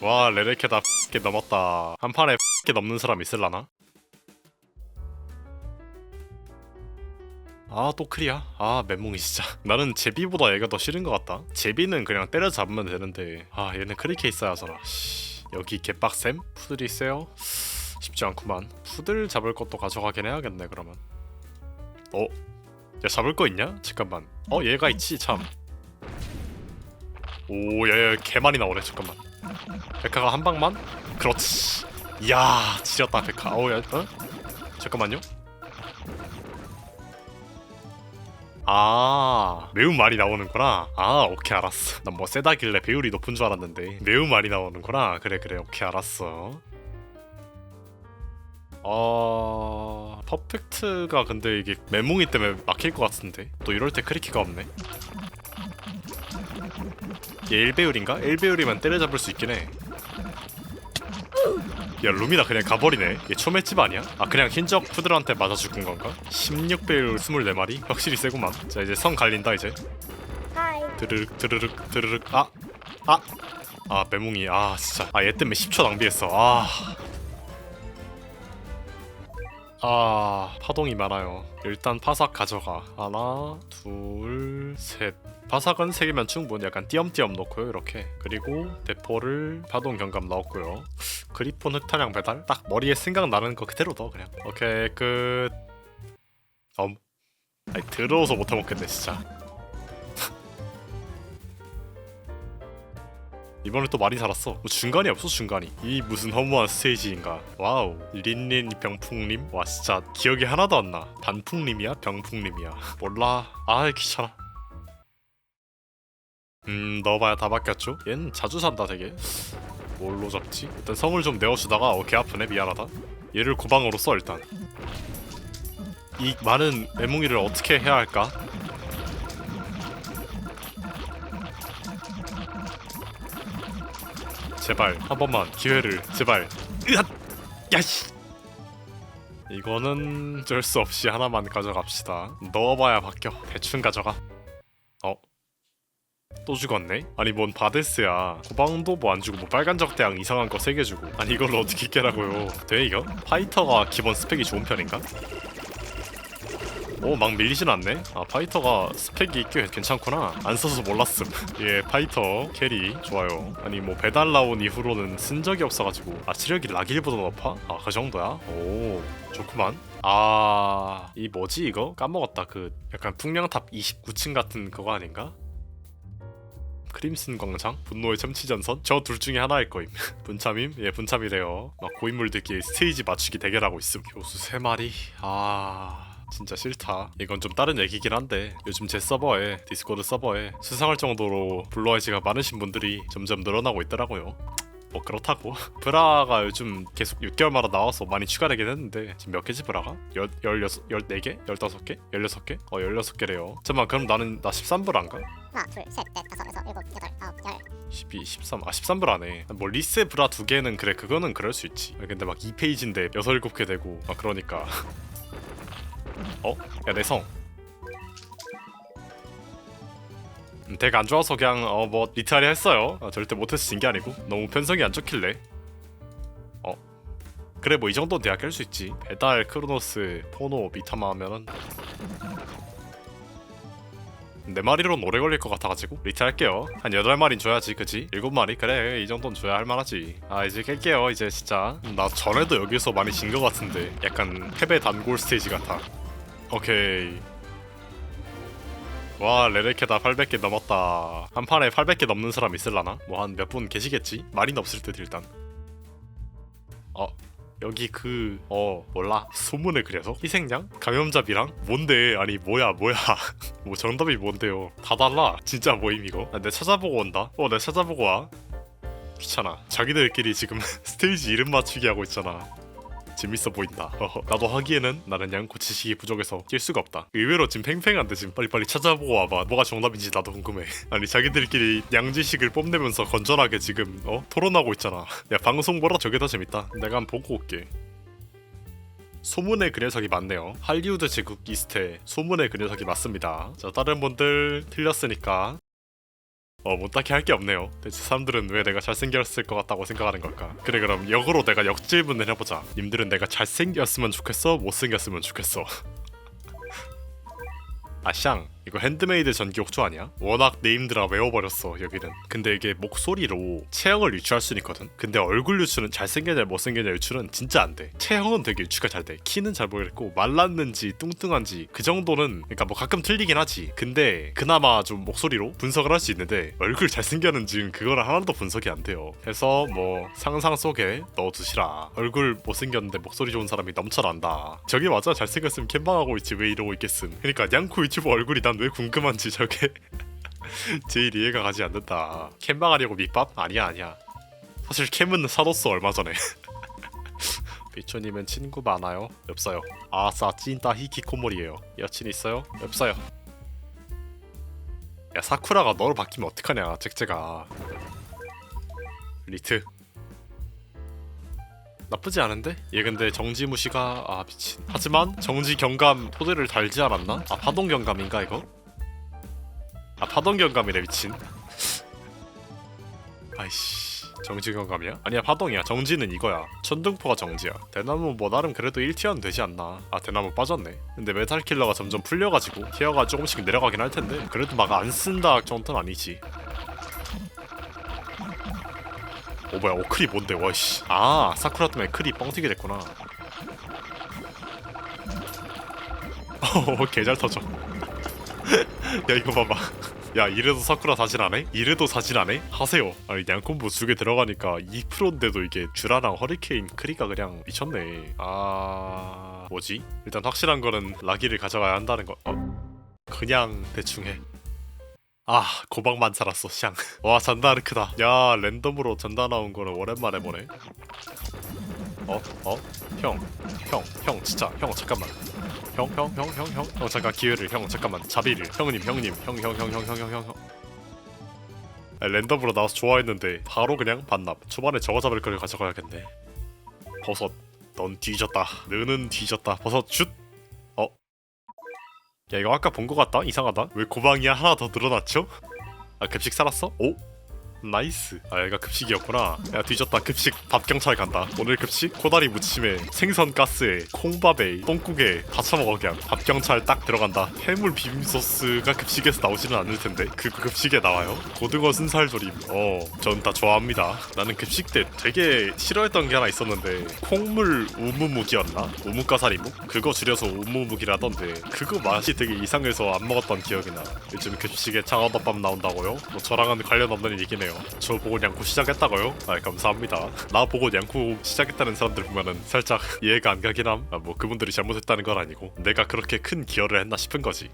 와 레레케다 게 넘었다 한 판에 게 넘는 사람 있을라나? 아또 클리야? 아 멘붕이 진짜 나는 제비보다 얘가 더 싫은 것 같다 제비는 그냥 때려잡으면 되는데 아 얘는 크리케 있어야 하잖아 씨. 여기 개빡셈? 푸들이 세요? 쉽지 않구만 푸들 잡을 것도 가져가긴 해야겠네 그러면 어? 야 잡을 거 있냐? 잠깐만 어 얘가 있지 참 오야야 개 많이 나오네 잠깐만 백화가 한 방만? 그렇지. 이야 지렸다 백화. 어야 어? 잠깐만요. 아 매우 많이 나오는구나. 아 오케이 알았어. 난 뭐 세다길래 배율이 높은 줄 알았는데. 매우 많이 나오는구나. 그래 그래 오케이 알았어. 어... 퍼펙트가 근데 이게 멘붕이 때문에 막힐 것 같은데? 또 이럴 때 크리키가 없네 얘 1배율인가? 1배율이면 때려잡을 수 있긴 해. 야 루미나 그냥 가버리네 얘 초맷집 아니야? 아 그냥 흰적 푸들한테 맞아 죽은 건가? 16배율 24마리? 확실히 세구만 자 이제 성 갈린다 이제. 드르륵 드르륵 드르륵 아! 아! 아 매뭉이 아 진짜 아 얘 때문에 10초 낭비했어 아... 아 파동이 많아요. 일단 파삭 가져가. 하나 둘셋. 파삭은 3개면 충분 약간 띄엄띄엄 넣고요 이렇게. 그리고 대포를 파동 경감 넣었고요. 그리폰 흑탄양 배달? 딱 머리에 생각나는 거 그대로 넣어 그냥. 오케이 끝. 엄. 아니 더러워서 못해먹겠네 진짜 이번에 또 많이 살았어. 뭐 중간이 없어 중간이. 이 무슨 허무한 스테이지인가. 와우. 린린 병풍님? 와 진짜 기억이 하나도 안나. 반풍님이야? 병풍님이야? 몰라. 아 귀찮아. 음 넣어봐야 다 바뀌었죠? 얜 자주 산다 되게. 뭘로 잡지? 일단 성을 좀 내어주다가 어개 아프네. 미안하다. 얘를 고방으로 써 일단. 이 많은 애몽이를 어떻게 해야 할까 제발 한 번만 기회를 제발. 으앗! 야씨! 이거는 어쩔 수 없이 하나만 가져갑시다. 넣어봐야 바뀌어. 대충 가져가. 어? 또 죽었네? 아니 뭔 바데스야. 고방도 뭐 안 주고 뭐 빨간 적대양 이상한 거세개 주고. 아니 이걸로 어떻게 깨라고요? 돼 이거? 파이터가 기본 스펙이 좋은 편인가? 오 막 밀리진 않네 아 파이터가 스펙이 꽤 괜찮구나 안 써서 몰랐음 예 파이터 캐리 좋아요 아니 뭐 배달 나온 이후로는 쓴 적이 없어가지고 아 체력이 라길보다 높아? 아 그 정도야? 오 좋구만 아 이 뭐지 이거? 까먹었다 그 약간 풍령탑 29층 같은 그거 아닌가? 크림슨 광장? 분노의 참치전선? 저 둘 중에 하나일 거임 분참임? 예 분참이래요 막 고인물들끼리 스테이지 맞추기 대결하고 있음 교수 3마리 아... 진짜 싫다 이건 좀 다른 얘기긴 한데 요즘 제 서버에 디스코드 서버에 수상할 정도로 블루아이즈가 많으신 분들이 점점 늘어나고 있더라고요 뭐 그렇다고 브라가 요즘 계속 6개월마다 나와서 많이 추가되긴 했는데 지금 몇 개지 브라가? 열, 16, 14개? 15개? 16개? 어 16개래요 잠깐만 그럼 나는 나 13브라인가? 하나, 둘, 셋, 넷, 다섯, 여섯, 일곱, 여덟, 아홉, 열. 12, 13, 아 13브라네 뭐 리세 브라 두 개는 그래 그거는 그럴 수 있지 근데 막 2페이지인데 6, 7개 되고 막 그러니까 어? 야 내 성. 음, 덱안 좋아서 그냥 어 뭐 리트하리 했어요. 아, 절대 못해서 진 게 아니고. 너무 편성이 안 좋길래. 어? 그래 뭐 이 정도는 대학 깰수 있지. 배달 크로노스 포노 미타마 하면은. 네 마리로는 오래 걸릴 것 같아가지고. 리트 할게요. 한 여덟 마리는 줘야지 그지? 일곱 마리? 그래 이 정도는 줘야 할 만하지. 아 이제 깰게요 이제 진짜. 나 전에도 여기서 많이 진 것 같은데. 약간 패배 단골 스테이지 같아 오케이. 와 레레케다 800개 넘었다. 한 판에 800개 넘는 사람 있을라나? 뭐 한 몇 분 계시겠지? 마린 없을 듯 일단. 어 여기 그 어 몰라. 소문에 그래서? 희생양? 감염자비랑? 뭔데? 아니 뭐야 뭐야. 뭐 정답이 뭔데요? 다 달라. 진짜 뭐임 이거? 아, 내 찾아보고 온다. 어 내 찾아보고 와. 귀찮아. 자기들끼리 지금 스테이지 이름 맞추기 하고 있잖아 재밌어 보인다. 나도 하기에는 나는 양코 지식이 부족해서 낄 수가 없다. 의외로 지금 팽팽한데 지금 빨리빨리 찾아보고 와봐. 뭐가 정답인지 나도 궁금해. 아니 자기들끼리 양지식을 뽐내면서 건전하게 지금 어? 토론하고 있잖아. 야 방송보다 저게 더 재밌다. 내가 한번 보고 올게. 소문의 그 녀석이 맞네요. 할리우드 제국 이스트에 소문의 그 녀석이 맞습니다. 자 다른 분들 틀렸으니까 어, 뭐 딱히 할 게 없네요. 대체 사람들은 왜 내가 잘생겼을 것 같다고 생각하는 걸까? 그래 그럼 역으로 내가 역질문을 해보자. 님들은 내가 잘생겼으면 좋겠어? 못생겼으면 좋겠어? 아샹 이거 핸드메이드 전기 욕조 아니야? 워낙 네임드라 외워버렸어 여기는. 근데 이게 목소리로 체형을 유추할 수는 있거든. 근데 얼굴 유추는 잘생겼냐 못생겼냐 유추는 진짜 안돼. 체형은 되게 유추가 잘돼. 키는 잘 모르겠고 말랐는지 뚱뚱한지 그 정도는 그러니까 뭐 가끔 틀리긴 하지. 근데 그나마 좀 목소리로 분석을 할 수 있는데 얼굴 잘생겼는지는 그거는 하나도 분석이 안 돼요. 그래서 뭐 상상 속에 넣어두시라. 얼굴 못생겼는데 목소리 좋은 사람이 넘쳐난다. 저게 맞아. 잘생겼으면 캠방하고 있지. 왜 이러고 있겠음. 그러니까 냥코 유튜브 얼굴이 난왜 궁금한지 저게 제일 이해가 가지 않는다. 캠방 하려고 밑밥? 아니야 아니야. 사실 캠은 사뒀어 얼마 전에. 비초님은 친구 많아요? 없어요. 아싸 찐따 히키코모리예요. 여친 있어요? 없어요. 야 사쿠라가 너로 바뀌면 어떡하냐 잭잭아 리트 나쁘지 않은데? 얘 근데 정지무시가 아 미친 하지만 정지 경감 토대를 달지 않았나? 아 파동 경감인가 이거? 아 파동 경감이래 미친 아이씨 정지 경감이야? 아니야 파동이야 정지는 이거야 천둥포가 정지야 대나무 뭐 나름 그래도 1티어는 되지 않나 아 대나무 빠졌네 근데 메탈 킬러가 점점 풀려가지고 티어가 조금씩 내려가긴 할 텐데 그래도 막 안 쓴다 정도는 아니지 오 뭐야 오크리 뭔데 와씨 아 사쿠라 때문에 크리 뻥튀기 됐구나 어 개잘 터져 야 이거 봐봐 야 이래도 사쿠라 사진 안 해? 이래도 사진 안 해? 하세요 아니 양콤보 두 개 들어가니까 2%인데도 이게 듀라랑 허리케인 크리가 그냥 미쳤네 아... 뭐지? 일단 확실한 거는 라기를 가져가야 한다는 거 어? 그냥 대충 해 아 고박만 살았어 샹. 와 잔다르크다. 야 랜덤으로 전다 나온 거는 오랜만에 보네. 어? 어? 형. 형. 형 진짜. 형 잠깐만. 형 형 형 형 형. 형 잠깐 기회를. 형 잠깐만. 자비를. 형님 형님. 형 형 형 형 형 형 형 형. 아, 랜덤으로 나와서 좋아했는데 바로 그냥 반납. 초반에 저거 잡을 걸 가져가야겠네. 버섯. 넌 뒤졌다. 너는 뒤졌다. 버섯 슛. 어? 야 이거 아까 본 거 같다 이상하다 왜 고방이 하나 더 늘어났죠? 아 급식 살았어? 오? 나이스. 아 얘가 급식이었구나. 야 뒤졌다. 급식. 밥 경찰 간다. 오늘 급식? 코다리 무침에 생선 가스에 콩밥에 똥국에 다 처먹어 그냥. 밥 경찰 딱 들어간다. 해물 비빔 소스가 급식에서 나오지는 않을 텐데 그 급식에 나와요? 고등어 순살조림. 어전 다 좋아합니다. 나는 급식 때 되게 싫어했던 게 하나 있었는데 콩물 우무묵이었나? 우묵가사리묵? 그거 줄여서 우무묵이라던데 그거 맛이 되게 이상해서 안 먹었던 기억이 나. 요즘 급식에 장어덮밥 나온다고요? 뭐 저랑은 관련 없는 얘기 네요 저 보고 양쿠 시작했다고요? 아 감사합니다 나 보고 양쿠 시작했다는 사람들 보면은 살짝 이해가 안 가긴 함. 아, 뭐 그분들이 잘못했다는 건 아니고 내가 그렇게 큰 기여를 했나 싶은 거지.